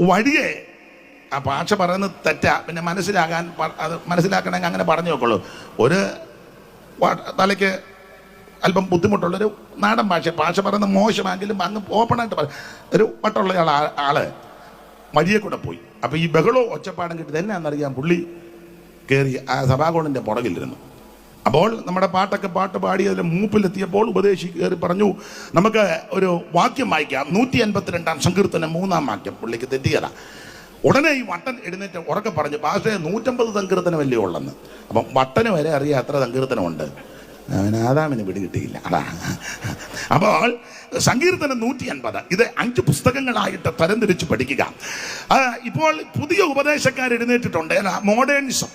വഴിയെ. ആ ഭാഷ പറയുന്നത് തെറ്റാ. പിന്നെ മനസ്സിലാകാൻ അത് മനസ്സിലാക്കണമെങ്കിൽ അങ്ങനെ പറഞ്ഞു നോക്കുള്ളൂ ഒരു തലയ്ക്ക് അല്പം ബുദ്ധിമുട്ടുള്ളൊരു നാടൻ ഭാഷ. ഭാഷ പറയുന്നത് മോശമാണെങ്കിലും അങ്ങ് ഓപ്പണായിട്ട് പറ ഒരു വട്ടമുള്ള ആൾ ആൾ വഴിയെ കൂടെ പോയി. അപ്പോൾ ഈ ബഹളവും ഒച്ചപ്പാടും കിട്ടിയത് എന്നാണെന്നറിയാം പുള്ളി കയറി ആ സഭാകോണിന്റെ പുറകിലിരുന്നു. അപ്പോൾ നമ്മുടെ പാട്ടൊക്കെ പാട്ട് പാടി അതിൽ മൂപ്പിലെത്തിയപ്പോൾ ഉപദേശി കയറി പറഞ്ഞു നമുക്ക് ഒരു വാക്യം വായിക്കാം. നൂറ്റി അൻപത്തിരണ്ടാം സങ്കീർത്തനം മൂന്നാം വാക്യം. പുള്ളിക്ക് തെറ്റിയതാ. ഉടനെ ഈ വട്ടൻ എഴുന്നേറ്റ് ഉറക്കെ പറഞ്ഞു പാസ്റ്റേ നൂറ്റമ്പത് സങ്കീർത്തനം വലിയ ഉള്ളെന്ന്. അപ്പം വട്ടന് വരെ അറിയാം അത്ര സങ്കീർത്തനമുണ്ട്. അവന് ആദാമിന് പിടികിട്ടിയില്ല. അതാ. അപ്പോൾ സങ്കീർത്തനം നൂറ്റി അൻപത് ഇത് അഞ്ച് പുസ്തകങ്ങളായിട്ട് തരംതിരിച്ച് പഠിക്കുക. ഇപ്പോൾ പുതിയ ഉപദേശക്കാർ എഴുന്നേറ്റിട്ടുണ്ട്. മോഡേണിസം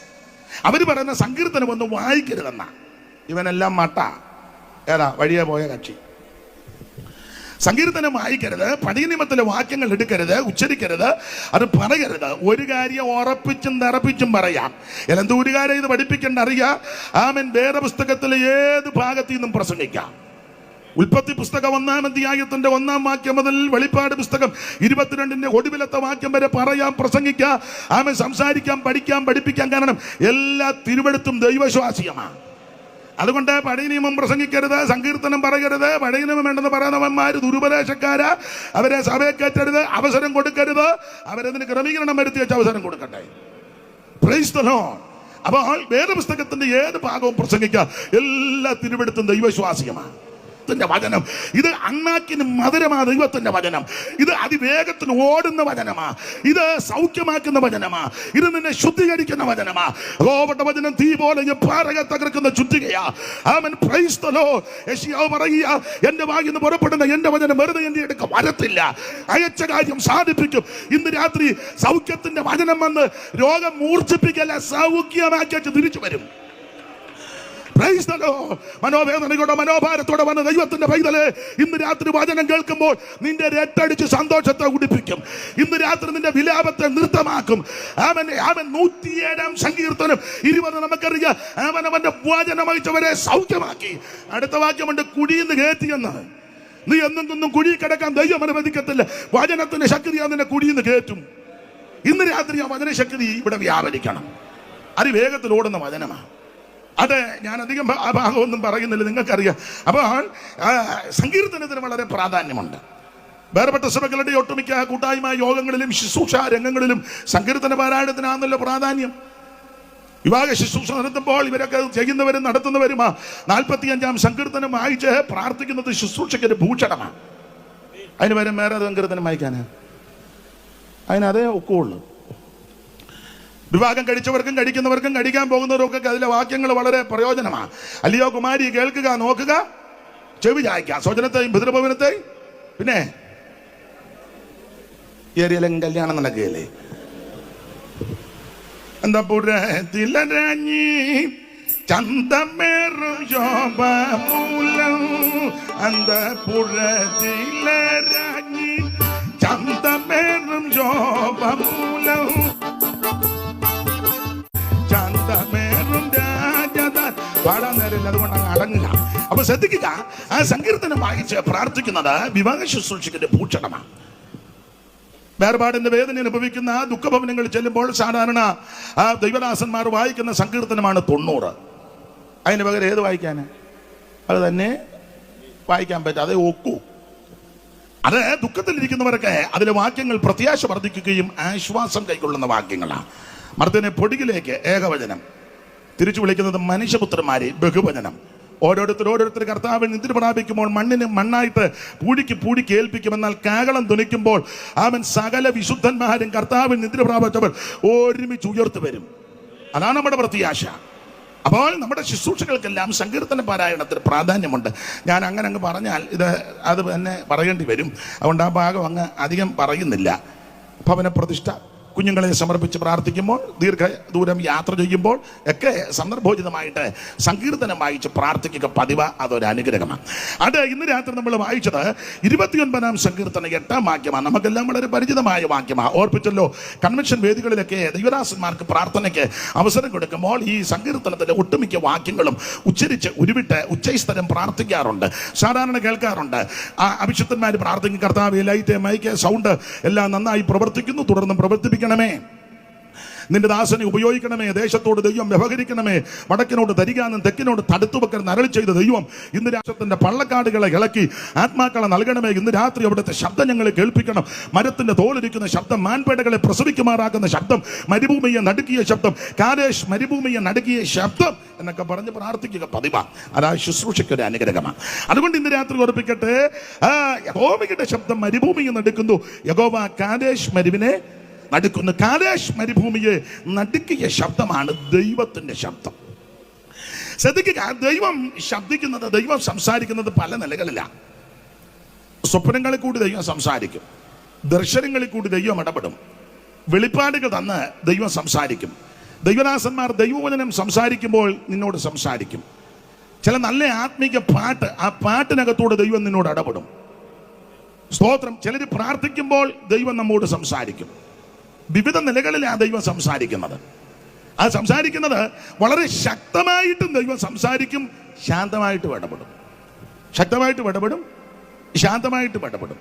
അവർ പറയുന്ന സങ്കീർത്തനം ഒന്നും വായിക്കരുതെന്ന. ഇവനെല്ലാം മട്ട. ഏതാ വഴിയെ പോയ കക്ഷി. സങ്കീർത്തനം വായിക്കരുത് പടിനിമത്തിലെ വാക്യങ്ങൾ എടുക്കരുത് ഉച്ചരിക്കരുത് അത് പറയരുത്. ഒരു കാര്യം ഉറപ്പിച്ചും തറപ്പിച്ചും പറയാം. എന്തോ ഒരു കാര്യം ഇത് പഠിപ്പിക്കേണ്ട അറിയാം ആമൻ വേദപുസ്തകത്തിലെ ഏത് ഭാഗത്തു നിന്നും പ്രസംഗിക്കാം? ഉൽപ്പത്തി പുസ്തകം ഒന്നാം അധ്യായത്തിന്റെ ഒന്നാം വാക്യം മുതൽ വെളിപ്പാട് പുസ്തകം ഇരുപത്തിരണ്ടിന്റെ ഒടുവിലത്തെ വാക്യം വരെ പറയാം പ്രസംഗിക്കാം ആമെ സംസാരിക്കാം പഠിക്കാം പഠിപ്പിക്കാം. കാരണം എല്ലാ തിരുവെടുത്തും ദൈവശ്വാസിയമാണ് അതുകൊണ്ട് പഴയ നിയമം പ്രസംഗിക്കരുത് സങ്കീർത്തനം പറയരുത് പഴയ നിയമം വേണ്ടെന്ന് പറയുന്നവന്മാർ ദുരുപദേശക്കാര്. അവരെ സഭയെ കയറ്റരുത് അവസരം കൊടുക്കരുത്. അവരതിന് ക്രമീകരണം വരുത്തി വെച്ച് അവസരം കൊടുക്കട്ടെ. Praise Lord. അപ്പോൾ വേദപുസ്തകത്തിന്റെ ഏത് ഭാഗവും പ്രസംഗിക്കുക എല്ലാ തിരുവെടുത്തും ദൈവശ്വാസികമാണ് ദൈവത്തിന്റെ വചനം. ഇത് അണ്ണാക്കിന് മധുരമാ ദൈവത്തിന്റെ വചനം. ഇത് അതിവേഗത്തിന് ഓടുന്ന വചനമാ. ഇത് സൗഖ്യമാക്കുന്ന വചനമാ. ഇത് നിന്നെ ശുദ്ധീകരിക്കുന്ന വചനമാ. ഗോപട്ട വചനം തീ പോലെ പാറക തകർക്കുന്ന ചുറ്റികയാ. ആമൻ. പ്രൈസ്തലോ യശിയാവ് പറയുക എന്റെ വായിൽ നിന്ന് പുറപ്പെടുന്ന എന്റെ വചനം വെറുതെ എന്റെ എടുക്ക വരത്തില്ല. അയച്ച കാര്യം സാധിപ്പിക്കും. ഇന്ന് രാത്രി സൗഖ്യത്തിന്റെ വചനം വന്ന് രോഗം മൂർച്ഛിപ്പിക്കല്ല സൗഖ്യമാക്കി തിരിച്ചു വരും. മനോവേദനയോടെ മനോഭാരത്തോടെ വന്ന ദൈവത്തിന്റെ പൈതൽ ഇന്ന് രാത്രി വചനം കേൾക്കുമ്പോൾ നിന്റെ രട്ടടിച്ച് സന്തോഷത്തെ ഉടിപ്പിക്കും. ഇന്ന് രാത്രി നിന്റെ വിലാപത്തെ നൃത്തമാക്കും. അവൻ അവൻ നൂറ്റിയേഴാം സങ്കീർത്തനം. ഇരുപത് നമുക്കറിയാം. അവൻ അവന്റെ വചനം അയച്ചവരെ സൗഖ്യമാക്കി. അടുത്ത വാക്യമുണ്ട് കുടിയിന്ന് കയറ്റിയെന്ന് നീ എന്നും കുഴി കിടക്കാൻ ദൈവം അനുവദിക്കത്തില്ല. വചനത്തിന്റെ ശക്തി നിന്നെ കുടിയിന്ന് കയറ്റും ഇന്ന് രാത്രി ആ വചനശക്തി ഇവിടെ വ്യാപരിക്കണം. അതിവേഗത്തിൽ ഓടുന്ന വചനമാണ് അത് ഞാൻ അധികം ആ ഭാഗമൊന്നും പറയുന്നില്ല നിങ്ങൾക്കറിയാം. അപ്പോൾ സങ്കീർത്തനത്തിന് വളരെ പ്രാധാന്യമുണ്ട്. വേർപെട്ട സഭകളുടെ ഒട്ടുമിക്ക കൂട്ടായ്മ യോഗങ്ങളിലും ശുശ്രൂഷ രംഗങ്ങളിലും സങ്കീർത്തന പാരായണത്തിനാണല്ലോ പ്രാധാന്യം. വിവാഹ ശുശ്രൂഷ നടത്തുമ്പോൾ ഇവരൊക്കെ ചെയ്യുന്നവരും നടത്തുന്നവരുമാ. നാൽപ്പത്തിയഞ്ചാം സങ്കീർത്തനം വായിച്ച് പ്രാർത്ഥിക്കുന്നത് ശുശ്രൂഷയ്ക്കൊരു ഭൂഷണമാണ്. അതിന് വരെ വേറെ സങ്കീർത്തനം വായിക്കാനാണ് അതിനതേ ഒക്കുള്ളൂ. വിവാഹം കഴിച്ചവർക്കും കഴിക്കുന്നവർക്കും കഴിക്കാൻ പോകുന്നവർക്കൊക്കെ അതിലെ വാക്യങ്ങൾ വളരെ പ്രയോജനമാണ്. അല്ലയോ കുമാരി കേൾക്കുക നോക്കുക. ചെവി ചായ്ക്കുക സ്വജനത്തെയും പിതൃഭവനത്തെയും. പിന്നെ ഏരിയയിലും കല്യാണം നടക്കുകയല്ലേ? എന്താ പുരത്തിലി ചന്തമേറും അന്ത പുരത്തിലരാഞ്ഞി ചന്തമേറും പാടാൻ നേരമില്ല അതുകൊണ്ട് അങ്ങ് അടങ്ങുക അപ്പൊ ശ്രദ്ധിക്കുക ആ സങ്കീർത്തനം വായിച്ച് പ്രാർത്ഥിക്കുന്നത് വിവാഹ ശുശ്രൂഷകന്റെ ഭൂഷണമാണ്. വേർപാടിന്റെ വേദന അനുഭവിക്കുന്ന ദുഃഖഭവനങ്ങളിൽ ചെല്ലുമ്പോൾ സാധാരണ ആ ദൈവദാസന്മാർ വായിക്കുന്ന സങ്കീർത്തനമാണ് തൊണ്ണൂറ്. അതിന് പകരം ഏത് വായിക്കാൻ അത് തന്നെ വായിക്കാൻ പറ്റും അതേ ഒക്കൂ. അത് ദുഃഖത്തിലിരിക്കുന്നവരൊക്കെ അതിലെ വാക്യങ്ങൾ പ്രത്യാശ വർദ്ധിക്കുകയും ആശ്വാസം കൈക്കൊള്ളുന്ന വാക്യങ്ങളാണ്. മർദ്ദനെ പൊടികിലേക്ക് ഏകവചനം. തിരിച്ചു വിളിക്കുന്നത് മനുഷ്യപുത്രന്മാരെ ബഹുവചനം. ഓരോരുത്തർ ഓരോരുത്തർ കർത്താവിൽ നിദ്ര പ്രാപിക്കുമ്പോൾ മണ്ണിന് മണ്ണായിട്ട് പൂടിക്ക് പൂടിക്ക് ഏൽപ്പിക്കും എന്നാൽ കാകളം തുണിക്കുമ്പോൾ അവൻ സകല വിശുദ്ധന്മാരും കർത്താവിൽ നിദ്ര പ്രാപിച്ചവർ ഒരുമിച്ച് ഉയർത്തു വരും. അതാണ് നമ്മുടെ പ്രത്യാശ. അപ്പോൾ നമ്മുടെ ശുശ്രൂഷകൾക്കെല്ലാം സങ്കീർത്തന പാരായണത്തിന് പ്രാധാന്യമുണ്ട്. ഞാൻ അങ്ങനെ അങ്ങ് പറഞ്ഞാൽ ഇത് അത് തന്നെ പറയേണ്ടി വരും. അതുകൊണ്ട് ആ ഭാഗം അങ്ങ് അധികം പറയുന്നില്ല. ഭവന പ്രതിഷ്ഠ കുഞ്ഞുങ്ങളെ സമർപ്പിച്ച് പ്രാർത്ഥിക്കുമ്പോൾ ദീർഘ ദൂരം യാത്ര ചെയ്യുമ്പോൾ ഒക്കെ സന്ദർഭോചിതമായിട്ട് സങ്കീർത്തനം വായിച്ച് പ്രാർത്ഥിക്കുക പതിവ് അതൊരു അനുഗ്രഹമാണ്. അത് ഇന്ന് രാത്രി നമ്മൾ വായിച്ചത് ഇരുപത്തിയൊൻപതാം സങ്കീർത്തന എട്ടാം വാക്യമാണ്. നമുക്കെല്ലാം വളരെ പരിചിതമായ വാക്യമാണ്. ഓർപ്പിച്ചല്ലോ കൺവെൻഷൻ വേദികളിലൊക്കെ ദൈവദാസന്മാർക്ക് പ്രാർത്ഥനയ്ക്ക് അവസരം കൊടുക്കുമ്പോൾ ഈ സങ്കീർത്തനത്തിന്റെ ഒട്ടുമിക്ക വാക്യങ്ങളും ഉച്ചരിച്ച് ഉരുവിട്ട് ഉച്ചസ്ഥലം പ്രാർത്ഥിക്കാറുണ്ട്. സാധാരണ കേൾക്കാറുണ്ട്. അഭിഷക്തന്മാർ പ്രാർത്ഥിക്കും കർത്താവ് ലൈറ്റ് മൈക്ക് സൗണ്ട് എല്ലാം നന്നായി പ്രവർത്തിക്കുന്നു തുടർന്നും പ്രവർത്തിപ്പിക്കണമേ നിന്റെ ദാസനെ ഉപയോഗിക്കണമേ ദേശത്തോട് ദൈവം വ്യവഹരിക്കണമേ വടക്കിനോട് തരികാനും തെക്കിനോട് തടുത്തു വെക്കൽ നരളി ചെയ്ത ദൈവം ഇന്ന് രാഷ്ട്രത്തിന്റെ പള്ളക്കാടുകളെ ഇളക്കി ആത്മാക്കളെ നൽകണമേ. ഇന്ന് രാത്രി അവിടുത്തെ ശബ്ദം ഞങ്ങളെ കേൾപ്പിക്കണം. മരത്തിന്റെ തോലിരിക്കുന്ന ശബ്ദം മാൻപേടകളെ പ്രസവിക്കുമാറാക്കുന്ന ശബ്ദം മരുഭൂമിയെ നടുക്കിയ ശബ്ദം കാലേഷ് മരുഭൂമിയെ നടുക്കിയ ശബ്ദം എന്നൊക്കെ പറഞ്ഞ് പ്രാർത്ഥിക്കുക. പതിവ. അതാ ശുശ്രൂഷയ്ക്ക് ഒരു അനുഗ്രഹമാണ്. അതുകൊണ്ട് ഇന്ന് രാത്രി ഓർപ്പിക്കട്ടെ. യഹോവയുടെ ശബ്ദം മരുഭൂമിയെ നടുക്കുന്നു. യഹോവ കാലേഷ് മരുവിനെ നടുക്കുന്ന കാലേഷ് മരുഭൂമിയെ നടുക്കിയ ശബ്ദമാണ് ദൈവത്തിന്റെ ശബ്ദം. ശ്രദ്ധിക്കുക ദൈവം ശബ്ദിക്കുന്നത് ദൈവം സംസാരിക്കുന്നത് പല നിലകളിലാണ് സ്വപ്നങ്ങളിൽ കൂടി ദൈവം സംസാരിക്കും. ദർശനങ്ങളിൽ കൂടി ദൈവം ഇടപെടും. വെളിപ്പാടുകൾ തന്ന് ദൈവം സംസാരിക്കും. ദൈവദാസന്മാർ ദൈവവചനം സംസാരിക്കുമ്പോൾ നിന്നോട് സംസാരിക്കും. ചില നല്ല ആത്മീക പാട്ട് ആ പാട്ടിനകത്തൂടെ ദൈവം നിന്നോട് ഇടപെടും. സ്തോത്രം. ചിലർ പ്രാർത്ഥിക്കുമ്പോൾ ദൈവം നമ്മോട് സംസാരിക്കും. വിവിധ നിലകളിലാണ് ദൈവം സംസാരിക്കുന്നത്. ആ സംസാരിക്കുന്നത് വളരെ ശക്തമായിട്ടും ദൈവം സംസാരിക്കും ശാന്തമായിട്ടും ഇടപെടും. ശക്തമായിട്ട് ഇടപെടും ശാന്തമായിട്ടും ഇടപെടും.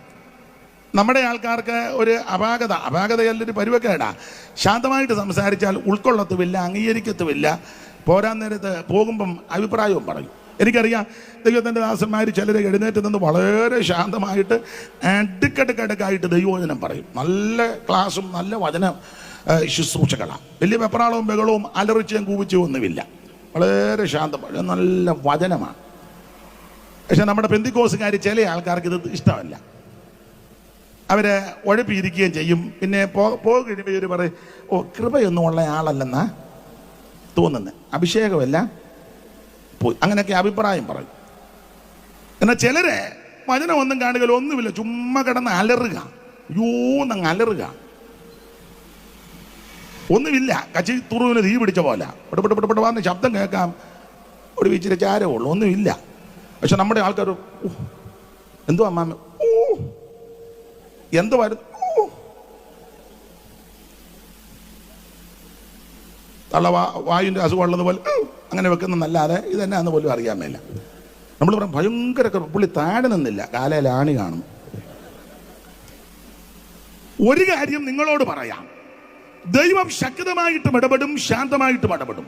നമ്മുടെ ആൾക്കാർക്ക് ഒരു അപാകത അപാകതയല്ലൊരു പരുവക്കേടാ. ശാന്തമായിട്ട് സംസാരിച്ചാൽ ഉൾക്കൊള്ളത്തുമില്ല അംഗീകരിക്കത്തുമില്ല പോരാൻ നേരത്ത് പോകുമ്പം അഭിപ്രായവും പറയും. എനിക്കറിയാം ദൈവത്തിന്റെ ദാസന്മാർ ചിലർ എഴുന്നേറ്റ് നിന്ന് വളരെ ശാന്തമായിട്ട് അടുക്കടുക്കടുക്കായിട്ട് ദൈവവചനം പറയും. നല്ല ക്ലാസ്സും നല്ല വചന ശുശ്രൂഷകളാണ്. വലിയ വെപ്രാളവും ബഹളവും അലറിച്ചയും കൂവിച്ചയും ഒന്നുമില്ല. വളരെ ശാന്തമാണ് നല്ല വചനമാണ്. പക്ഷെ നമ്മുടെ പെന്തിക്കോസുകാർ ചില ആൾക്കാർക്ക് ഇത് ഇഷ്ടമല്ല. അവരെ ഉഴപ്പിയിരിക്കുകയും ചെയ്യും. പിന്നെ പോ പോ കഴിയുമ്പോൾ ഇവർ പറയും ഓ കൃപയൊന്നും ഉള്ള ആളല്ലെന്നാ തോന്നുന്നത് അഭിഷേകമല്ല പോയി. അങ്ങനെയൊക്കെ അഭിപ്രായം പറയും. എന്നാൽ ചിലരെ വചനം ഒന്നും കാണുകയില്ല ഒന്നുമില്ല. ചുമ്മാ കിടന്ന് അലറുക. യൂന്നങ്ങ് അലറുക. ഒന്നുമില്ല. കച്ചി തുറുവിന് തീ പിടിച്ച പോലെ. പെട്ട് പെട്ട് വന്ന് ശബ്ദം കേൾക്കാം. ഒരു വീച്ചിരി ചാരമുള്ളൂ. ഒന്നുമില്ല. പക്ഷെ നമ്മുടെ ആൾക്കാർ "ഓ, എന്തോ അമ്മാമ്മ ഓ എന്തുവായിരുന്നു ഓ തള്ള വാ വായുവിന്റെ അസുഖമുള്ളത് പോലെ ഉം, അങ്ങനെ വെക്കുന്നതല്ലാതെ ഇതെന്നാന്ന് പോലും അറിയാൻ മേല. നമ്മൾ പറയും ഭയങ്കര. പുള്ളി താഴെ നിന്നില്ല കാലയിൽ ആണി കാണും ഒരു കാര്യം നിങ്ങളോട് പറയാം. ദൈവം ശക്തമായിട്ടും ഇടപെടും ശാന്തമായിട്ടും ഇടപെടും.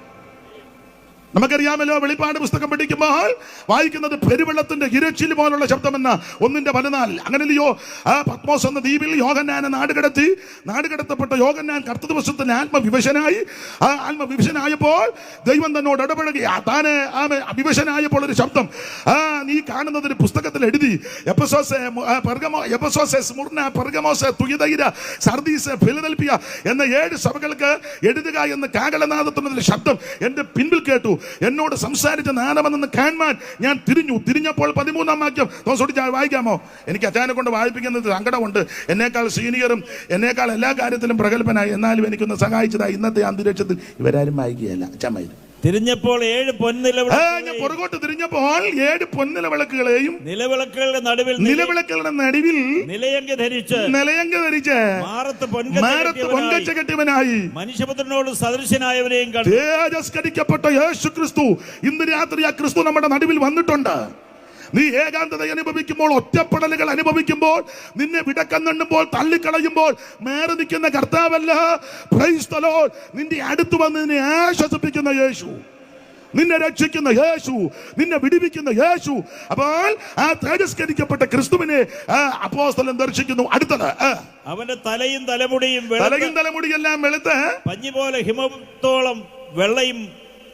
നമുക്കറിയാമല്ലോ വെളിപ്പാട് പുസ്തകം പഠിക്കുമ്പോൾ വായിക്കുന്നത് പെരുവെള്ളത്തിന്റെ ഇരച്ചിൽ പോലുള്ള ശബ്ദമെന്ന ഒന്നിന്റെ പതിനാൽ അങ്ങനെയല്ലയോ ആ പത്മോസ് എന്ന ദ്വീപിൽ യോഗന്നാനെ നാടുകടത്തി നാടുകടത്തപ്പെട്ട യോഗന്നാൻ കർത്തൃവശത്തിന് ആത്മവിവശനായി. ആ ആത്മവിവശനായപ്പോൾ ദൈവം തന്നോട് ഇടപഴകി. താനെ ആ വിവശനായപ്പോൾ ഒരു ശബ്ദം. ആ നീ കാണുന്നത് ഒരു പുസ്തകത്തിൽ എഴുതി. സർദീസ് എന്ന ഏഴ് സഭകൾക്ക് എഴുതുക എന്ന് കാകളനാദത്തുന്നതിൽ ശബ്ദം എന്റെ പിൻപിൽ കേട്ടു. എന്നോട് സംസാരിച്ച നാനമെന്ന് കാൺമാൻ ഞാൻ തിരിഞ്ഞു. തിരിഞ്ഞപ്പോൾ പതിമൂന്നാം വാക്യം. തോസോടി വായിക്കാമോ? എനിക്ക് അച്ഛനെ കൊണ്ട് വായിപ്പിക്കുന്നത് സങ്കടമുണ്ട്. എന്നേക്കാൾ സീനിയറും എന്നേക്കാൾ എല്ലാ കാര്യത്തിലും പ്രഗത്ഭനായി എന്നാലും എനിക്കൊന്ന് സഹായിച്ചതായി ഇന്നത്തെ അന്തരീക്ഷത്തിൽ ഇവരാരും വായിക്കുകയല്ല. അച്ഛൻ തിരിഞ്ഞപ്പോൾ ഏഴ് ഞാൻ പൊൻനിലവിളക്കുകളെയും പുറകോട്ട് തിരിഞ്ഞപ്പോൾ ഏഴ് പൊന്നിലവിളക്കുകളെയും നിലവിളക്കുകളുടെ നടുവിൽ നിലവിളക്കുകളുടെ നടുവിൽ നിലയങ്ക ധരിച്ച് നിലയങ്ക ധരിച്ച് മാറത്ത് പൊൻകച്ച കെട്ടിയവനായി. മനുഷ്യപുത്രനോട് സദൃശനായവനെയും കണ്ടു. തേജസ്കരിക്കപ്പെട്ട യേശു ക്രിസ്തു ഇന്ന് രാത്രി ആ ക്രിസ്തു നമ്മുടെ നടുവിൽ വന്നിട്ടുണ്ട്. നീ ഏകാന്തത അനുഭവിക്കുമ്പോൾ ഒറ്റപ്പെടലുകൾ അനുഭവിക്കുമ്പോൾ നിന്നെ വിടക്കണ്ണുമ്പോൾ തള്ളിക്കളയുമ്പോൾ മേറെ നിൽക്കുന്ന കർത്താവല്ല. നിന്റെ അടുത്ത് വന്ന് നിന്നെ ആശ്വസിപ്പിക്കുന്ന യേശു. നിന്നെ രക്ഷിക്കുന്ന യേശു. നിന്നെ വിടിവിക്കുന്ന യേശു. അപ്പോൾ ആ തേജസ്കരിക്കപ്പെട്ട ക്രിസ്തുവിനെ അപ്പോസ്തലൻ ദർശിക്കുന്നു. അടുത്തത് അവന്റെ തലയും തലമുടിയും തലയും തലമുടിയെല്ലാം വെളുത്ത് പഞ്ഞി പോലെ ഹിമത്തോളം വെള്ളയും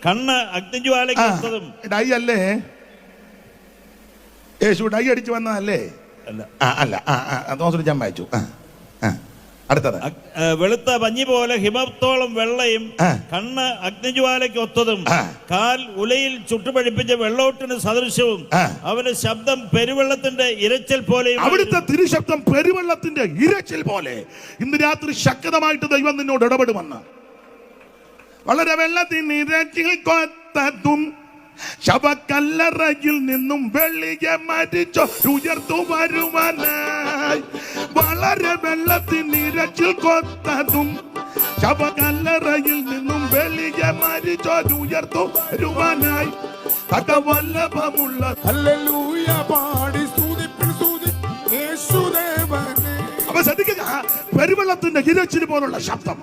കണ്ണ് അഗ്നിജ്വാലും അഗ്നിജ്വാലയ്ക്കൊത്തതും ഡൈ അല്ലേ? യേശു ഡൈ അടിച്ചു വന്നതല്ലേ? അല്ല. ആ അല്ല. ആ ആ തോമസ് ഞാൻ വായിച്ചു. ആ ആ. അടുത്തത്. വെളുത്ത പഞ്ഞി പോലെ ഹിമത്തോളം വെള്ളയും. കണ്ണ് അഗ്നിജ്വാലയ്ക്ക് ഒത്തതും കാൽ ഉലയിൽ ചുട്ടുപഴിപ്പിച്ച വെള്ളോട്ടിന് സദൃശവും. അവന്റെ ശബ്ദം പെരുവെള്ളത്തിന്റെ ഇരച്ചൽ പോലെയും അവിടുത്തെ തിരുശബ്ദം പെരുവെള്ളത്തിന്റെ ഇരച്ചൽ പോലെ. ഇന്ന് രാത്രി ശക്തമായിട്ട് ദൈവം നിന്നോട് ഇടപെടുമെന്ന്. വളരെ വെള്ളത്തിന് ഇരച്ചിൽ കൊത്തതും ശവക്കല്ലറയിൽ നിന്നും വെള്ളിയെ മരിച്ചോ? ഉയർത്തു വരുവാനായി. വളരെ വെള്ളത്തിൽ നിരച്ചിൽ കൊത്തതും ശവകല്ലറയിൽ നിന്നും വെള്ളിയെ മരിച്ചോ? ഉയർത്തു വരുവാനായി. തകവല്ലഭമുള്ള ഹല്ലേലൂയ പാടി സ്തുതിപ്പിൻ സ്തുതി. യേശുദേവനെ. അപ്പൊ ശ്രദ്ധിക്കുക പെരുവെള്ളത്തിന്റെ ഇരച്ചിന് പോലുള്ള ശബ്ദം.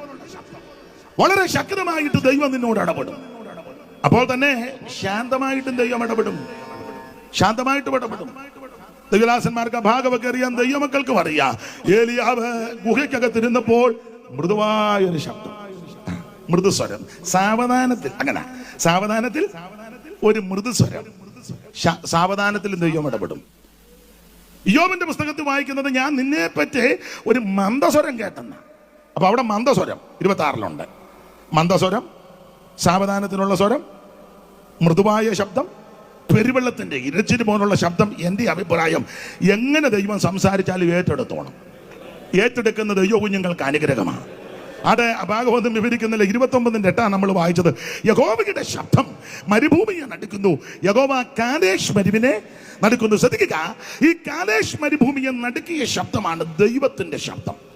വളരെ ശക്തമായിട്ട് ദൈവം നിന്നോട് ഇടപെടും. അപ്പോൾ തന്നെ ശാന്തമായിട്ടും ദൈവം ഇടപെടും. ശാന്തമായിട്ടും ഇടപെടും. ദൈവദാസന്മാർക്ക് ഭാഗമൊക്കെ അറിയാം. ദൈവമക്കൾക്കും അറിയാം. ഏലിയാവ് ഗുഹയ്ക്കകത്തിരുന്നപ്പോൾ മൃദുവായൊരു ശബ്ദം. മൃദുസ്വരം. സാവധാനത്തിൽ അങ്ങനെ. സാവധാനത്തിൽ ഒരു മൃദുസ്വരം. സാവധാനത്തിൽ ദൈവം ഇടപെടും. യോബിന്റെ പുസ്തകത്തിൽ വായിക്കുന്നത് ഞാൻ നിന്നെ പറ്റി ഒരു മന്ദസ്വരം കേട്ടെന്ന. അപ്പൊ അവിടെ മന്ദസ്വരം ഇരുപത്തി ആറിലുണ്ട് മന്ദസ്വരം സാവധാനത്തിനുള്ള സ്വരം മൃദുവായ ശബ്ദം പെരുവെള്ളത്തിന്റെ ഇരച്ചിന് പോലുള്ള ശബ്ദം എന്റെ അഭിപ്രായം. എങ്ങനെ ദൈവം സംസാരിച്ചാലും ഏറ്റെടുത്തോണം. ഏറ്റെടുക്കുന്ന ദൈവ കുഞ്ഞുങ്ങൾക്ക് അനുഗ്രഹമാണ്. അത് ഭാഗവതം വിവരിക്കുന്നില്ല ഇരുപത്തി ഒമ്പതിന്റെ എട്ടാണ് നമ്മൾ വായിച്ചത്. യഗോവയുടെ ശബ്ദം മരുഭൂമിയെ നടക്കുന്നു. യഗോവ കാലേഷ് മരുവിനെ നടക്കുന്നു. ശ്രദ്ധിക്കുക ഈ കാലേഷ് മരുഭൂമിയെ നടുക്കിയ ശബ്ദമാണ് ദൈവത്തിന്റെ ശബ്ദം.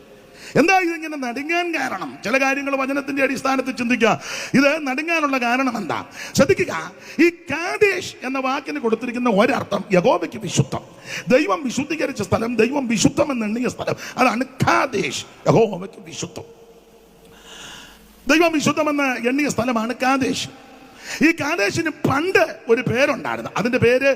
എന്താ ഇതിങ്ങനെ നടുങ്ങാൻ കാരണം? ചില കാര്യങ്ങൾ വചനത്തിന്റെ അടിസ്ഥാനത്തിൽ ചിന്തിക്കുക. ഇത് നടുങ്ങാനുള്ള കാരണം എന്താ? ശ്രദ്ധിക്കുക. ഈ കാദേശ് എന്ന വാക്കിന് കൊടുത്തിരിക്കുന്ന ഒരർത്ഥം യഗോബയ്ക്ക് വിശുദ്ധം. ദൈവം വിശുദ്ധീകരിച്ച സ്ഥലം ദൈവം വിശുദ്ധം എന്ന് എണ്ണിയ സ്ഥലം. അതാണ് കാദേശ് യഗോവയ്ക്ക് വിശുദ്ധം. ദൈവം വിശുദ്ധമെന്ന് എണ്ണിയ സ്ഥലമാണ് കാദേശ് ഈ കാദേശിന് പണ്ട് ഒരു പേരുണ്ടായിരുന്നു. അതിന്റെ പേര്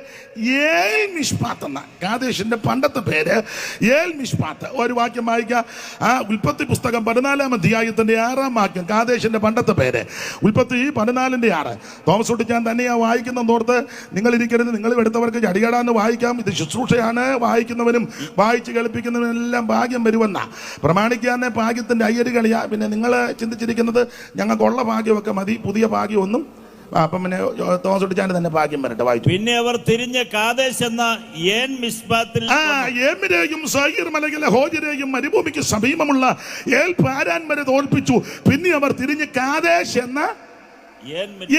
ഏൽ മിഷ്പാത്ത് എന്ന. കാദേശിന്റെ പണ്ടത്തെ പേര് ഏൽ മിഷ്പാത്ത് ഒരു വാക്യം വായിക്കുക. ആ ഉൽപ്പത്തി പുസ്തകം പതിനാലാം അധ്യായത്തിന്റെ ആറാം വാക്യം. കാദേശിന്റെ പണ്ടത്തെ പേര്. ഉൽപ്പത്തി പതിനാലിന്റെ ആറ്. തോമസ് കുട്ടി ഞാൻ തന്നെയാ വായിക്കുന്നതോർത്ത് നിങ്ങൾ ഇരിക്കരുത്. നിങ്ങൾ എടുത്തവർക്ക് ചടികടാന്ന് വായിക്കാം. ഇത് ശുശ്രൂഷയാണ്. വായിക്കുന്നവനും വായിച്ച് കേൾപ്പിക്കുന്നവനും എല്ലാം ഭാഗ്യം വരുമെന്ന. പ്രമാണിക്കാന്നെ ഭാഗ്യത്തിന്റെ അയ്യര് കളിയാ. പിന്നെ നിങ്ങൾ ചിന്തിച്ചിരിക്കുന്നത് ഞങ്ങൾക്കുള്ള ഭാഗ്യമൊക്കെ മതി. പുതിയ ഭാഗ്യമൊന്നും അപ്പം പിന്നെ തോമസ് കുട്ടിച്ചാൻ തന്നെ ഭാഗ്യം വരട്ടെ വായിച്ചു. പിന്നെ അവർ തിരിഞ്ഞ് കാദേശ് എന്ന ഏൻ മിസ്ബാത്തിൽ ആ ഏമിനെയും സഹീർ മലയിലെ ഹോജരെയും മരുഭൂമിക്ക് സമീപമുള്ള ഏൽ പാരാൻ വരെ തോൽപ്പിച്ചു. പിന്നെ അവർ തിരിഞ്ഞ് കാദേശ് എന്ന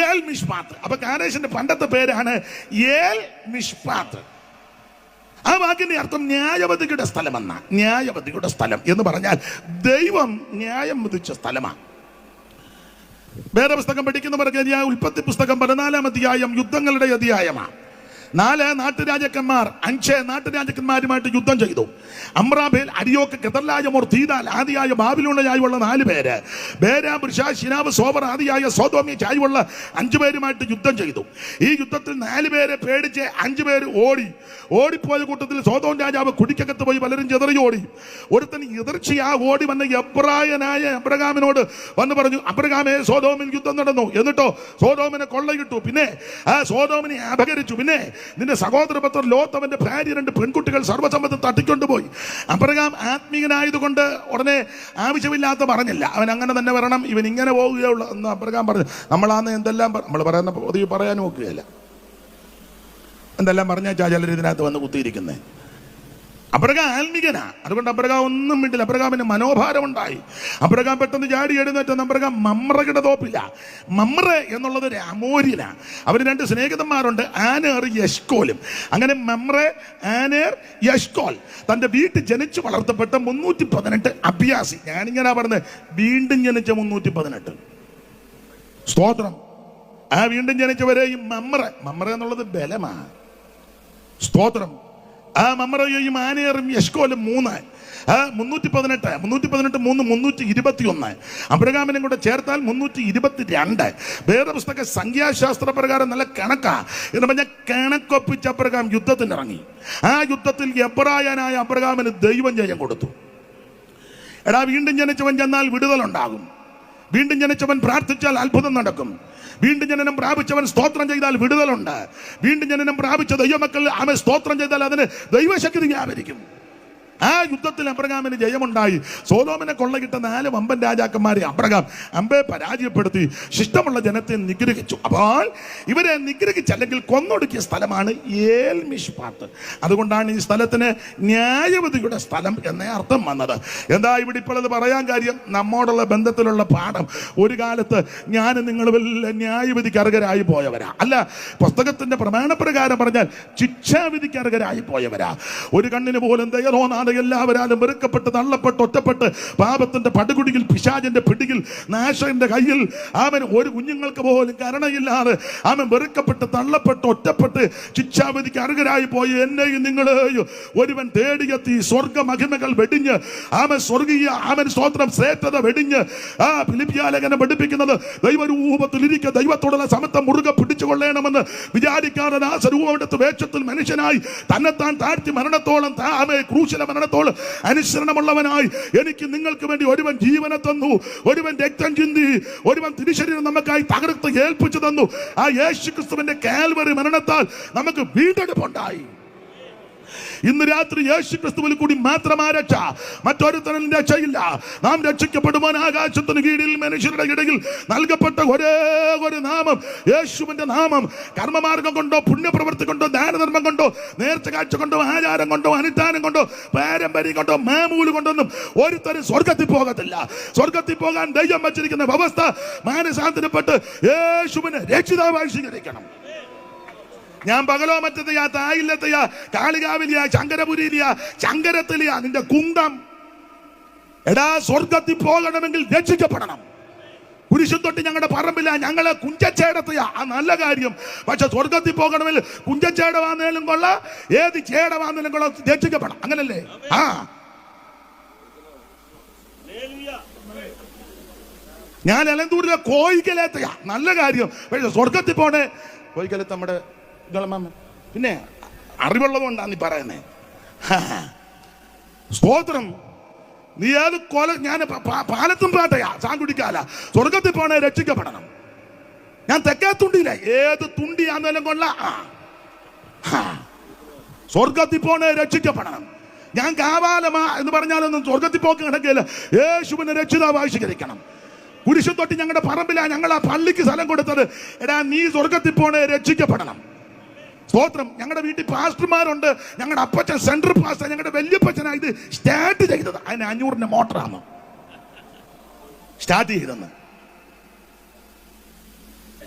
ഏൽ മിഷ്പാത്ത് അപ്പൊ കാദേശിന്റെ പണ്ടത്തെ പേരാണ് ഏൽ മിഷ്പാത്ത് ആ വാക്കിന്റെ അർത്ഥം ന്യായവതിയുടെ സ്ഥലമെന്ന. ന്യായവതിയുടെ സ്ഥലം എന്ന് പറഞ്ഞാൽ ദൈവം ന്യായം വിധിച്ച സ്ഥലമാണ് വേദപുസ്തകം പഠിക്കുന്നവർക്ക് ഞാൻ ഉൽപ്പത്തി പുസ്തകം പതിനാലാം അധ്യായം യുദ്ധങ്ങളുടെ അധ്യായമാണ്. നാല് നാട്ടുരാജാക്കന്മാർ അഞ്ച് നാട്ടുരാജാക്കന്മാരുമായിട്ട് യുദ്ധം ചെയ്തു. അമ്രാബേൽ അരിയോക്ക് കെതർലായമോർ തീതാൽ ആദിയായ ബാബിലോണയായുള്ള നാല് പേര്. ബേര ബൃഷ ശിനാവ് സോബർ ആദിയായ സോതോമി ചായുള്ള അഞ്ചു പേരുമായിട്ട് യുദ്ധം ചെയ്തു. ഈ യുദ്ധത്തിൽ നാല് പേരെ പേടിച്ച് അഞ്ചു പേര് ഓടി. ഓടിപ്പോയ കൂട്ടത്തിൽ സോതോൻ രാജാവ് കുടിക്കകത്ത് പോയി പലരും ചെതറി ഓടി. ഒരുത്തൻ എതിർച്ചയാ ഓടി വന്ന എബ്രായനായ അബ്രഹാമിനോട് വന്ന് പറഞ്ഞു അബ്രഹാമേ സോതോമിൽ യുദ്ധം നടന്നു. എന്നിട്ടോ സോതോമിനെ കൊള്ളയിട്ടു. പിന്നെ ആ സോതോമിനെ അപകരിച്ചു പിന്നെ നിന്റെ സഹോദരപുത്രൻ ലോത്ത് അവന്റെ ഭാര്യ രണ്ട് പെൺകുട്ടികൾ സർവസമ്മതം തട്ടിക്കൊണ്ടുപോയി. അബ്രഹാം ആത്മീയനായതുകൊണ്ട് ഉടനെ ആവശ്യമില്ലാത്ത പറഞ്ഞില്ല. അവൻ അങ്ങനെ തന്നെ വരണം ഇവൻ ഇങ്ങനെ പോവുകയുള്ളൂ എന്ന് അബ്രഹാം പറഞ്ഞു. നമ്മളാന്ന് എന്തെല്ലാം നമ്മൾ പറയുന്ന പൊതുവെ പറയാൻ നോക്കുകയല്ല എന്തെല്ലാം പറഞ്ഞാൽ ചിലർ ഇതിനകത്ത് വന്ന് കുത്തിയിരിക്കുന്നത് അബ്രഹാം ആത്മികനാ. അതുകൊണ്ട് അബ്രഹാം ഒന്നും മിണ്ടില്ല. അബ്രഹാമിന് മനോഭാരമുണ്ടായി. അബ്രഹാം പെട്ടെന്ന് ചാടി എഴുന്നേറ്റ് അബ്രഹാം മമ്രയുടെ തോപ്പില്ല മമ്ര എന്നുള്ളത് ഒരു അമോര്യനാ. അവർ രണ്ട് സ്നേഹിതന്മാരുണ്ട്. ആനേർ യഷ്കോലും അങ്ങനെ മമ്ര ആനേർ യഷ്കോൽ തന്റെ വീട്ടിൽ ജനിച്ചു വളർത്തപ്പെട്ട മുന്നൂറ്റി പതിനെട്ട് അഭ്യാസി. ഞാനിങ്ങനെ പറഞ്ഞത് വീണ്ടും ജനിച്ച മുന്നൂറ്റി പതിനെട്ട് സ്തോത്രം. ആ വീണ്ടും ജനിച്ചവരെയും മമ്ര. മമ്ര എന്നുള്ളത് ബലമാണ് സ്തോത്രം. ആ മമ്മറയും ആനേറും യഷ്കോലും മൂന്ന് മുന്നൂറ്റി പതിനെട്ട് മുന്നൂറ്റി പതിനെട്ട് മൂന്ന് മുന്നൂറ്റി ഇരുപത്തി ഒന്ന് അബ്രഹാമിനും കൂടെ ചേർത്താൽ മുന്നൂറ്റി ഇരുപത്തി രണ്ട് വേറെ പുസ്തക സംഖ്യാശാസ്ത്ര പ്രകാരം നല്ല കണക്കാ. എന്ന് പറഞ്ഞാൽ കണക്കൊപ്പിച്ച് അബ്രഹാം യുദ്ധത്തിന് ഇറങ്ങി ആ യുദ്ധത്തിൽ എബ്രായനായ അബ്രഹാമിന് ദൈവം ജയം കൊടുത്തു. എടാ വീണ്ടും ജനിച്ചവൻ ചെന്നാൽ വിടുതലുണ്ടാകും. വീണ്ടും ജനിച്ചവൻ പ്രാർത്ഥിച്ചാൽ അത്ഭുതം നടക്കും. വീണ്ടും ജനനം പ്രാപിച്ചവൻ സ്തോത്രം ചെയ്താൽ വിടുതലുണ്ട്. വീണ്ടും ജനനം പ്രാപിച്ച ദൈവമക്കൾ അവൻ സ്തോത്രം ചെയ്താൽ അതിന് ദൈവശക്തി വ്യാപരിക്കും. ആ യുദ്ധത്തിൽ അബ്രഹാമിന് ജയമുണ്ടായി. സോതോമിനെ കൊള്ളകിട്ട നാല് വമ്പൻ രാജാക്കന്മാരെ അബ്രഹാം അമ്പെ പരാജയപ്പെടുത്തി. ശിഷ്ടമുള്ള ജനത്തെ നിഗ്രഹിച്ചു. അപ്പോൾ ഇവരെ നിഗ്രഹിച്ചല്ലെങ്കിൽ കൊന്നൊടുക്കിയ സ്ഥലമാണ് ഏൽ മിഷ്പാത്ത് അതുകൊണ്ടാണ് ഈ സ്ഥലത്തിന് ന്യായവതിയുടെ സ്ഥലം എന്ന അർത്ഥം വന്നത്. എന്താ ഇവിടെ ഇപ്പോൾ അത് പറയാൻ കാര്യം? നമ്മോടുള്ള ബന്ധത്തിലുള്ള പാഠം. ഒരു കാലത്ത് ഞാൻ നിങ്ങൾ വല്ല ന്യായവിധിക്ക് അർഹരായി പോയവരാ. അല്ല പുസ്തകത്തിന്റെ പ്രമാണപ്രകാരം പറഞ്ഞാൽ ശിക്ഷാവിധിക്ക് അർഹരായി പോയവരാ. ഒരു കണ്ണിന് പോലും ദയ തോന്നാതെ എല്ലാവരാലും വെറുക്കപ്പെട്ട് തള്ളപ്പെട്ട് ഒറ്റപ്പെട്ട് പാപത്തിന്റെ പടുകുടിയിൽ പിശാചിന്റെ പിടിയിൽ നാശന്റെ കയ്യിൽ അവൻ ഒരു കുഞ്ഞുങ്ങൾക്ക് പോലും കരുണയില്ലാതെ അവൻ വെറുക്കപ്പെട്ട് തള്ളപ്പെട്ട് ഒറ്റപ്പെട്ട് ശിക്ഷാവിധിക്ക് അർഹരായി പോയി. എന്നെയും നിങ്ങളെയും ഒരുവൻ തേടിയെത്തി സ്വർഗ മഹിമകൾ വെടിഞ്ഞ് അവൻ സ്വർഗീയ അവൻ സ്തോത്രം ശ്രേഷ്ഠത വെടിഞ്ഞ് ആ ഫിലിപ്പിയാലേഖനം പഠിപ്പിക്കുന്നത് ദൈവരൂപത്തിലിരിക്കുക ദൈവത്തോടുള്ള സമത്വം മുറുകെ പിടിച്ചുകൊള്ളണമെന്ന് വിചാരിക്കാതെ ആ സ്വരൂപമെടുത്ത് വേഷത്തിൽ മനുഷ്യനായി തന്നെത്താൻ താഴ്ത്തി മരണത്തോളം ആമേ ക്രൂശില മരണത്തോളം അനുസരണമുള്ളവനായി എനിക്ക് നിങ്ങൾക്ക് വേണ്ടി ഒരുവൻ ജീവനെ തന്നു. ഒരുവൻ രക്തം ചിന്തി ഒരുവൻ തിരുശരീരം നമുക്കായി തകർത്ത് ഏൽപ്പിച്ചു തന്നു. ആ യേശു ക്രിസ്തുവിന്റെ കാൽവറി മരണത്താൽ നമുക്ക് വീണ്ടെടുപ്പുണ്ടായി. ഇന്ന് രാത്രി യേശു ക്രിസ്തുവിൽ കൂടി മാത്രമാ രക്ഷ. മറ്റൊരുത്തനും രക്ഷയില്ല. നാം രക്ഷിക്കപ്പെടുവാൻ ആകാശത്തിന് കീഴിൽ മനുഷ്യരുടെ ഇടയിൽ നൽകപ്പെട്ട ഒരേ ഒരു നാമം യേശുവിന്റെ നാമം. കർമ്മമാർഗം കൊണ്ടോ പുണ്യപ്രവൃത്തി കൊണ്ടോ ദാനധർമ്മം കൊണ്ടോ നേർച്ച കാഴ്ച കൊണ്ടോ ആചാരം കൊണ്ടോ അനുഷ്ഠാനം കൊണ്ടോ പാരമ്പര്യം കൊണ്ടോ മാമൂൽ കൊണ്ടൊന്നും ഒരുത്തരും സ്വർഗത്തിൽ പോകത്തില്ല. സ്വർഗത്തിൽ പോകാൻ ദൈവം വച്ചിരിക്കുന്ന വ്യവസ്ഥ മാനസാന്തരപ്പെട്ട് യേശുവിനെ രക്ഷിതാവായി സ്വീകരിക്കണം. ഞാൻ പകലോ മറ്റത്തെയാ തായില്ലത്തെയാ കാളികാവിലിയ ശങ്കരപുരിയിലിയാ ശങ്കരത്തിലെയാ. നിന്റെ കുന്തം എടാ സ്വർഗത്തിൽ പോകണമെങ്കിൽ രക്ഷിക്കപ്പെടണം. കുരിശു തൊട്ട് ഞങ്ങളുടെ പറമ്പില്ല ഞങ്ങളെ കുഞ്ചച്ചേടത്തെയാ. ആ നല്ല കാര്യം. പക്ഷെ സ്വർഗത്തിൽ പോകണമെങ്കിൽ കുഞ്ചച്ചേട വാന്നേലും കൊള്ള ഏത് ചേട വാന്നേലും കൊള്ള രക്ഷിക്കപ്പെടാം അങ്ങനല്ലേ? ആ. ഞാൻ എലന്തൂരിലെ കോയിക്കലേത്തയാ. നല്ല കാര്യം. പക്ഷെ സ്വർഗത്തിൽ പോണേ കോയിക്കലത്ത് നമ്മുടെ ഇളമാമ പിന്നെ അറിവുള്ളതുകൊണ്ടാണ് നീ പറയുന്നത്. സ്തോത്രം നീ ഏത് കൊല ഞാൻ പാലത്തും പാട്ടയാ സാങ്കുടിക്കാല സ്വർഗത്തിൽ പോണേ രക്ഷിക്കപ്പെടണം. ഞാൻ തെക്കേ തുണ്ടിയില്ല ഏത് തുണ്ടിയാന്നേലും കൊള്ള. സ്വർഗത്തിൽ പോണേ രക്ഷിക്കപ്പെടണം. ഞാൻ കാവാലമാ എന്ന് പറഞ്ഞാലൊന്നും സ്വർഗത്തിൽ പോക്ക് കിടക്കില്ല യേശുവിനെ രക്ഷിതാവായി സ്വീകരിക്കണം കുരിശും തൊട്ട് ഞങ്ങളുടെ പറമ്പിലാ ഞങ്ങൾ ആ പള്ളിക്ക് സ്ഥലം കൊടുത്തത്. എടാ നീ സ്വർഗത്തിൽ പോണേ രക്ഷിക്കപ്പെടണം. സ്തോത്രം ഞങ്ങളുടെ വീട്ടിൽ പാസ്റ്റർമാരുണ്ട്. ഞങ്ങളുടെ അപ്പച്ചൻ സെൻട്രൽ പാസ്റ്റർ ഞങ്ങളുടെ വല്യപ്പച്ചനാ ഇത് സ്റ്റാർട്ട് ചെയ്തത്. അതിന് അഞ്ഞൂറിന്റെ മോട്ടറാണ്. സ്റ്റാർട്ട് ചെയ്തെന്ന്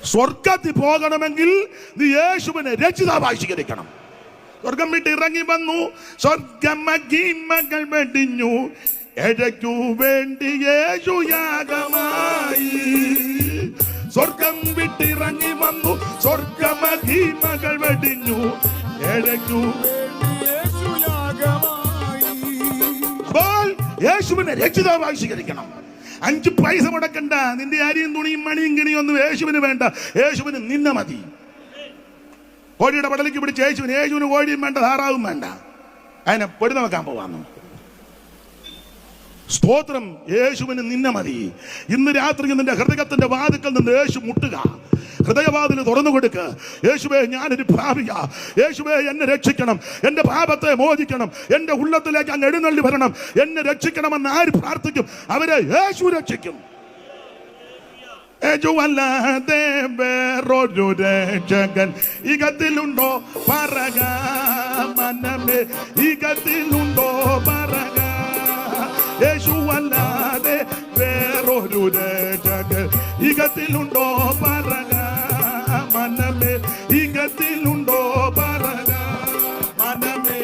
സ്വർഗത്തിൽ പോകണമെങ്കിൽ നീ യേശുവിനെ രക്ഷിതാവായി സ്വീകരിക്കണം. സ്വർഗം വിട്ട് ഇറങ്ങി വന്നു. സ്വർഗം വെടിഞ്ഞു. എഴയ്ക്കു വേണ്ടി യേശു യാഗമായി. സ്വർഗം വിട്ടിറങ്ങി വന്നു. സ്വർഗമഹിമകൾ വെടിഞ്ഞു. എഴഞ്ഞു. യേശുവിനെ രക്ഷിതാവായി സ്വീകരിക്കണം. അഞ്ച് പൈസ മുടക്കണ്ട. നിന്റെ അരിയും തുണിയും മണിയും കിണിയും ഒന്നും യേശുവിന് വേണ്ട. യേശുവിന് നിന്നെ മതി. കോഴിയുടെ പടലേക്ക് പിടിച്ച് യേശുവിന് യേശുവിന് കോഴിയും വേണ്ട ധാരാവും വേണ്ട. അതിനെ പൊടി വെക്കാൻ പോവാന്നു. സ്തോത്രം യേശുവിന് നിന്നെ മതി. ഇന്ന് രാത്രി നിന്റെ ഹൃദയത്തിന്റെ വാതുക്കൽ നിന്ന് യേശു മുട്ടുക. ഹൃദയവാതിൽ തുറന്നു കൊടുക്ക്. യേശുവേ ഞാനൊരു ഭാവിക യേശുവേ എന്നെ രക്ഷിക്കണം. എന്റെ പാപത്തെ മോചിക്കണം. എന്റെ ഉള്ളത്തിലേക്ക് അങ്ങ് എഴുന്നള്ളി വരണം. എന്നെ രക്ഷിക്കണമെന്ന് ആര് പ്രാർത്ഥിക്കും? അവരെ യേശു രക്ഷിക്കും. യേശുവല്ലാതെ വേറൊരു ഇകത്തിലുണ്ടോ? പറക മനമേ പറക. യേശുവല്ലാതെ വേറൊരു രക്ഷകൻ ഇകത്തിലുണ്ടോ പറക മനമേ ഇകത്തിലുണ്ടോ പറക മനമേ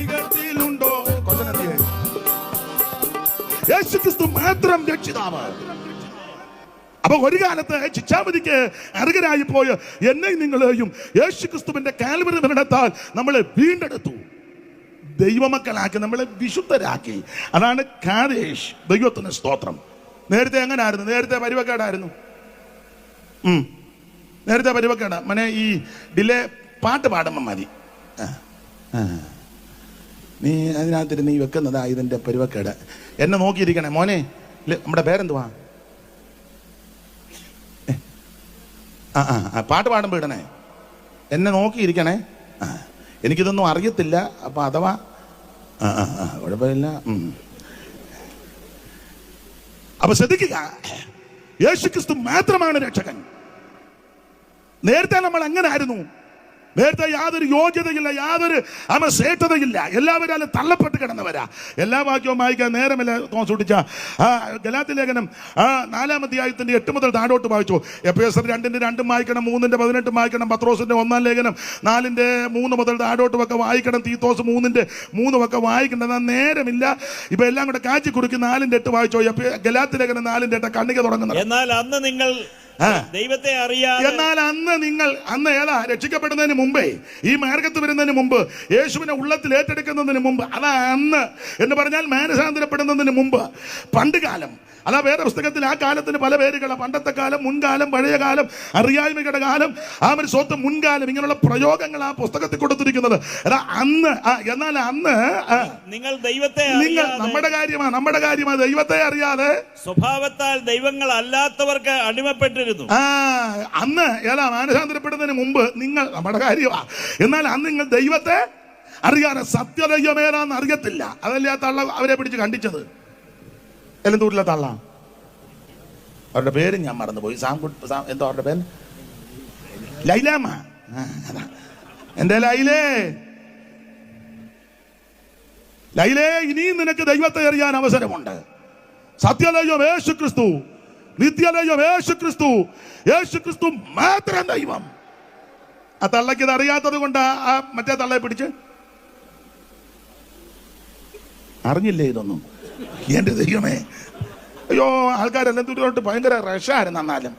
ഇകത്തിലുണ്ടോ? യേശു ക്രിസ്തു മാത്രം രക്ഷിതാവ്. അപ്പൊ ഒരു കാലത്ത് ശിക്ഷാമതിക്ക് അർഹരായി പോയ എന്നെയും നിങ്ങളെയും യേശു ക്രിസ്തുവിന്റെ കാൽവരി മരണത്താൽ നമ്മളെ വീണ്ടെടുത്തു. ദൈവമക്കളാക്കി നമ്മളെ വിശുദ്ധരാക്കി. അതാണ് കാദേശ് ദൈവത്തിന് സ്തോത്രം. നേരത്തെ എങ്ങനെ ആയിരുന്നു നേരത്തെ പരിവക്കേടായിരുന്നു. നേരത്തെ പരിവക്കേട. മനെ ഈ ഡിലേ പാട്ട് പാടുമ്പോൾ മതി. നീ അതിനകത്തിരുന്ന് നീ വെക്കുന്നതാ ഇതിന്റെ പരിവക്കേട്. എന്നെ നോക്കിയിരിക്കണേ. മോനെ നമ്മുടെ പേരെന്തുവാ? ആ ആ പാട്ട് പാടുമ്പോൾ ഇടണേ. എന്നെ നോക്കിയിരിക്കണേ. ആ. എനിക്കിതൊന്നും അറിയത്തില്ല. അപ്പം അഥവാ കുഴപ്പമില്ല. അപ്പൊ ശ്രദ്ധിക്കുക. യേശുക്രിസ്തു മാത്രമാണ് രക്ഷകൻ. നേരത്തെ നമ്മൾ എങ്ങനെ ആയിരുന്നു നേരത്തെ യാതൊരു യോഗ്യതയില്ല യാതൊരു അമ ശ്രേഷ്ഠതയില്ല എല്ലാവരും തള്ളപ്പെട്ട് കിടന്നവരാ. എല്ലാ വാക്യവും വായിക്കാൻ നേരമല്ല കുട്ടിച്ച. ആ ഗലാത്തി ലേഖനം ആ നാലാം അധ്യായത്തിന്റെ എട്ട് മുതൽ താഴോട്ട് വായിച്ചു. എഫ് രണ്ടിന്റെ രണ്ടും വായിക്കണം മൂന്നിന്റെ പതിനെട്ടും വായിക്കണം പത്രോസിന്റെ ഒന്നാം ലേഖനം നാലിന്റെ മൂന്ന് മുതൽ താഴോട്ടും ഒക്കെ വായിക്കണം തീത്തോസ് മൂന്നിന്റെ മൂന്നും ഒക്കെ വായിക്കണം എന്നാൽ നേരമില്ല. ഇപ്പൊ എല്ലാം കൂടെ കാച്ചി കുറുക്കി നാലിന്റെ എട്ട് വായിച്ചോ. ഗലാത്തി ലേഖനം നാലിന്റെ എട്ട് കണ്ണിക തുടങ്ങുന്നത്. എന്നാൽ അന്ന് നിങ്ങൾ ദൈവത്തെ അറിയാതെ എന്നാൽ അന്ന് നിങ്ങൾ അന്ന് ഏതാ? രക്ഷിക്കപ്പെടുന്നതിന് മുമ്പേ ഈ മാർഗത്ത് വരുന്നതിന് മുമ്പ് യേശുവിനെ ഉള്ളത്തിൽ ഏറ്റെടുക്കുന്നതിന് മുമ്പ് അതാ അന്ന് എന്ന് പറഞ്ഞാൽ മാനസാന്തരപ്പെടുന്നതിന് മുമ്പ്. പണ്ട് കാലം അതാ വേറെ പുസ്തകത്തിൽ ആ കാലത്തിന് പല പേരുകളാണ് പണ്ടത്തെ കാലം മുൻകാലം പഴയ കാലം അറിയായ്മയുടെ കാലം. ആ ഒരു സ്വത്ത് മുൻകാലം ഇങ്ങനെയുള്ള പ്രയോഗങ്ങൾ ആ പുസ്തകത്തിൽ കൊടുത്തിരിക്കുന്നത്. അതാ അന്ന് എന്നാൽ അന്ന് നിങ്ങൾ ദൈവത്തെ നിങ്ങൾ നമ്മുടെ കാര്യമാണ് നമ്മുടെ കാര്യമാണ് ദൈവത്തെ അറിയാതെ സ്വഭാവത്താൽ ദൈവങ്ങൾ അല്ലാത്തവർക്ക് അടിമപ്പെട്ടിരുന്നു. ആ അന്ന് ഏതാ മാനസാന്തരപ്പെടുന്നതിന് മുമ്പ് നിങ്ങൾ നമ്മുടെ കാര്യമാ. എന്നാൽ അന്ന് നിങ്ങൾ ദൈവത്തെ അറിയാതെ സത്യദൈവമേതാന്ന് അറിയത്തില്ല. അതല്ലാത്ത ആ തള്ള അവരെ പിടിച്ച് കണ്ടിച്ചത്. എലന്തൂരിലെ തള്ള അവരുടെ പേര് ഞാൻ മറന്നുപോയി. സാം എന്തോ അവരുടെ പേര്? ലൈലാമ. എന്റെ ലൈലേ? ലൈലേ ഇനിയും നിനക്ക് ദൈവത്തെ അറിയാൻ അവസരമുണ്ട്. സത്യദൈവം യേശു ക്രിസ്തു നിത്യദൈവം യേശു ക്രിസ്തു യേശു ക്രിസ്തു മാത്രം ദൈവം. ആ തള്ളയ്ക്ക് ഇത് അറിയാത്തത് കൊണ്ട് ആ മറ്റേ തള്ളയെ പിടിച്ച്? അറിഞ്ഞില്ലേ ഇതൊന്നും? എന്റെ ദൈവമേ. അയ്യോ ആൾക്കാരെല്ലാം ദൂരോട്ട് ഭയങ്കര റഷായിരുന്നു എന്നാലും.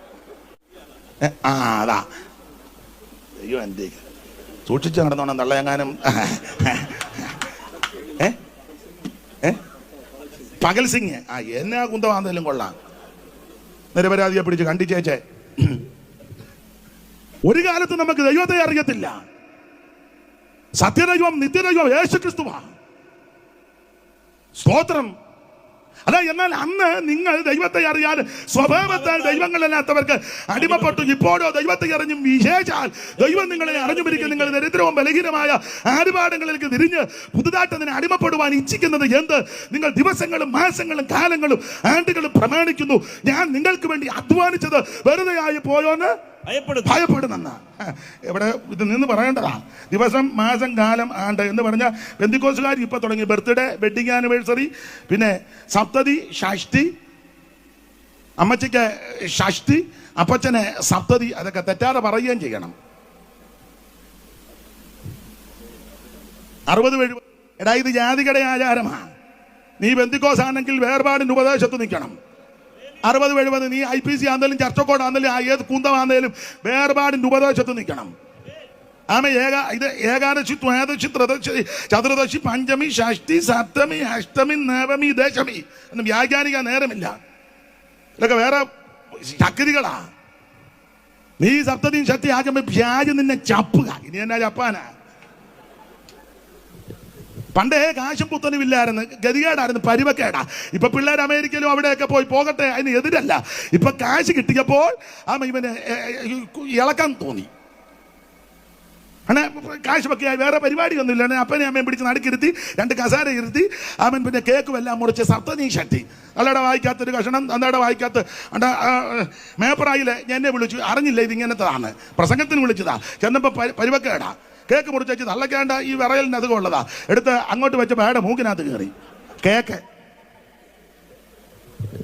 ആ അതാ. അയ്യോ എന്തേ സൂക്ഷിച്ച് നടന്നോണം തള്ളയെങ്ങാനും. പകൽ സിംഗ്. ആ എന്നാ കുന്തമാന്തേലും കൊള്ളാം. നിരപരാധിയെ പിടിച്ച് കണ്ടിച്ചേച്ചേ ഒരു കാലത്ത് നമുക്ക് ദൈവത്തെ അറിയത്തില്ല. സത്യദൈവം നിത്യദൈവം യേശു ക്രിസ്തുവാ സ്തോത്രം. അല്ല എന്നാൽ അന്ന് നിങ്ങൾ ദൈവത്തെ അറിയാൻ സ്വഭാവത്താൽ ദൈവങ്ങളല്ലാത്തവർക്ക് അടിമപ്പെട്ടു. ഇപ്പോഴോ ദൈവത്തെ അറിഞ്ഞും വിശേഷാൽ ദൈവം നിങ്ങളെ അറിഞ്ഞുമിരിക്കും നിങ്ങൾ ദരിദ്രവും ബലഹീനമായ ആരുപാടങ്ങളിലേക്ക് തിരിഞ്ഞ് പുതുതായിട്ട് അതിനെ അടിമപ്പെടുവാൻ ഇച്ഛിക്കുന്നത് എന്ത്? നിങ്ങൾ ദിവസങ്ങളും മാസങ്ങളും കാലങ്ങളും ആണ്ടുകളും പ്രമാണിക്കുന്നു. ഞാൻ നിങ്ങൾക്ക് വേണ്ടി അധ്വാനിച്ചത് വെറുതെയായി പോയോന്ന്? ഭയപ്പെടുന്നെന്ന. ഇവിടെ ഇത് നിന്ന് പറയേണ്ടതാണ് ദിവസം മാസം കാലം ആണ്ട് എന്ന് പറഞ്ഞ ബന്ധുക്കോസുകാർ ഇപ്പൊ തുടങ്ങി. ബർത്ത്ഡേ വെഡിങ് ആനിവേഴ്സറി പിന്നെ സപ്തതി ഷഷ്ടി അമ്മച്ചിക്ക് ഷഷ്ടി അപ്പച്ചനെ സപ്തതി അതൊക്കെ തെറ്റാതെ പറയുകയും ചെയ്യണം. അറുപത് എഴുപത് എടാ ഇത് ജാതികടെ ആചാരമാണ് നീ ബന്ധുക്കോസാണെങ്കിൽ വേർപാടിന്റെ ഉപദേശത്ത് നിൽക്കണം. അറുപത് എഴുപത് നീ ഐ പി സി ആണെങ്കിലും ചർച്ചക്കോട് ആണെങ്കിലും ഏത് ഏത് കുന്തമാണെങ്കിലും വേർപാടിന്റെ ഉപദേശത്ത് നിൽക്കണം. ആമേ ഏക ഇത് ഏകാദശി ദ്വാദശി ത്രദശി ചതുർദശി പഞ്ചമി ഷഷ്ടി സപ്തമി അഷ്ടമി നവമി ദശമി എന്ന് വ്യാഖ്യാനിക്കാൻ നേരമില്ല. ഇതൊക്കെ വേറെ ശക്തികളാ നീ സപ്തതിയും ശക്തി ആകുമ്പോ വ്യാജം നിന്നെ ചപ്പുക. ഇനി എന്നാ ചപ്പാനാ? പണ്ടേ കാശും പുത്തനും ഇല്ലായിരുന്നു. ഗതികേടായിരുന്നു പരിവക്കേടാ ഇപ്പൊ പിള്ളേർ അമേരിക്കയിലും അവിടെയൊക്കെ പോയി പോകട്ടെ അതിന് എതിരല്ല. ഇപ്പൊ കാശ് കിട്ടിയപ്പോൾ ആ ഇവന് ഇളക്കാൻ തോന്നി. അങ്ങനെ കാശ് ആയി വേറെ പരിപാടിയൊന്നുമില്ല. അങ്ങനെ അപ്പനെ അമ്മയും പിടിച്ച് നടുക്കിരുത്തി രണ്ട് കസാര ഇരുത്തി അവൻ പിന്നെ കേക്കും എല്ലാം മുറിച്ച് സപ്തനീ ഷട്ടി. അല്ലടെ വായിക്കാത്തൊരു കഷണം അന്നടെ വായിക്കാത്ത അണ്ട മേപ്പറായിലെ എന്നെ വിളിച്ചു. അറിഞ്ഞില്ല ഇത് ഇങ്ങനത്തതാണ് പ്രസംഗത്തിന് വിളിച്ചതാ. ചെന്നപ്പോൾ പരി- പരിവക്കേടാ കേക്ക് മുറിച്ച് വെച്ച് തള്ളക്കേണ്ട ഈ വിറയലിന് അധികം ഉള്ളതാ. എടുത്ത് അങ്ങോട്ട് വെച്ച പേടെ മൂക്കിനകത്ത് കയറി. കേക്ക്.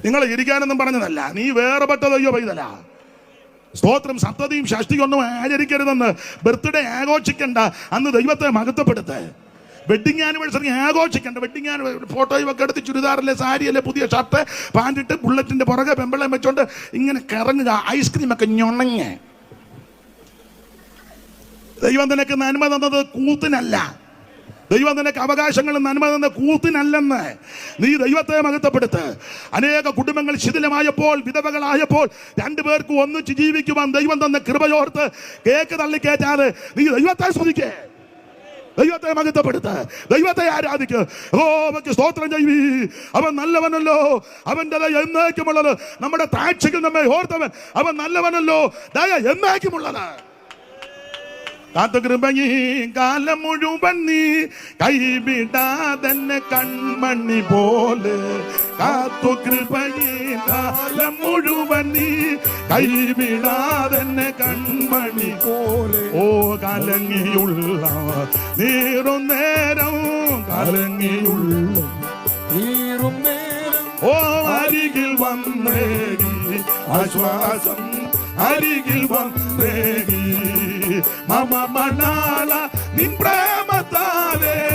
നിങ്ങൾ ഇരിക്കാനൊന്നും പറഞ്ഞതല്ല. നീ വേറെപ്പെട്ടതയ്യോ പെയ്തല്ല സ്തോത്രം സപ്തതിയും ഷഷ്ടിയൊന്നും ആചരിക്കരുതെന്ന് ബർത്ത്ഡേ ആഘോഷിക്കണ്ട. അന്ന് ദൈവത്തെ മഹത്വപ്പെടുത്ത്. വെഡിങ് ആനിവേഴ്സറി ആഘോഷിക്കണ്ട. വെഡിങ് ആനിവേഴ്സറി ഫോട്ടോയും ഒക്കെ എടുത്ത് ചുരിദാറിലെ സാരിയല്ലേ പുതിയ ഷർട്ട് പാന്റിട്ട് ബുള്ളറ്റിന്റെ പുറകെ പെമ്പളം വെച്ചോണ്ട് ഇങ്ങനെ കറങ്ങുക. ഐസ്ക്രീം ഒക്കെ ഞൊണങ്ങ്. ദൈവം നിനക്ക് നന്മ തന്നത് കൂത്തിനല്ല. ദൈവം നിനക്ക് അവകാശങ്ങൾ നന്മ തന്ന കൂത്തിനല്ലെന്ന് നീ ദൈവത്തെ മഹത്വപ്പെടുത്ത്. അനേക കുടുംബങ്ങൾ ശിഥിലമായപ്പോൾ വിധവകളായപ്പോൾ രണ്ടുപേർക്ക് ഒന്നിച്ച് ജീവിക്കുവാൻ ദൈവം തന്ന കൃപയോർത്ത് കേക്ക് തള്ളിക്കേറ്റാതെ നീ ദൈവത്തെ ശ്രദ്ധിക്കേ ദൈവത്തെ മഹത്വപ്പെടുത്ത്. ദൈവത്തെ ആരാധിക്കുക ഓ അവയ്ക്ക് സ്തോത്രം ചെയ്യു. അവൻ നല്ലവനല്ലോ. അവന്റെ ദയ എന്നേക്കുമുള്ളത്. നമ്മുടെ താഴ്ചകൾ നമ്മെ ഓർത്തവൻ. അവൻ നല്ലവനല്ലോ. ദയ എന്നേക്കുമുള്ളത്. കാത്തു കൃപയീ കാലം മുഴുവൻ നീ കൈവിടാതെന്നെ കൺമണി പോലെ. കാത്തു കൃപയീ കാലം മുഴുവൻ നീ കൈവിടാതെന്നെ കൺമണി പോലെ. ഓ കലങ്ങിയുള്ള നീറും നേരം കലങ്ങിയുള്ള നീറും നേരം. ഓ അരികിൽ വന്നേടി ആശ്വാസം അരികിൽ വന്നേടി. మమ మనాల నీ ప్రేమ తాలే.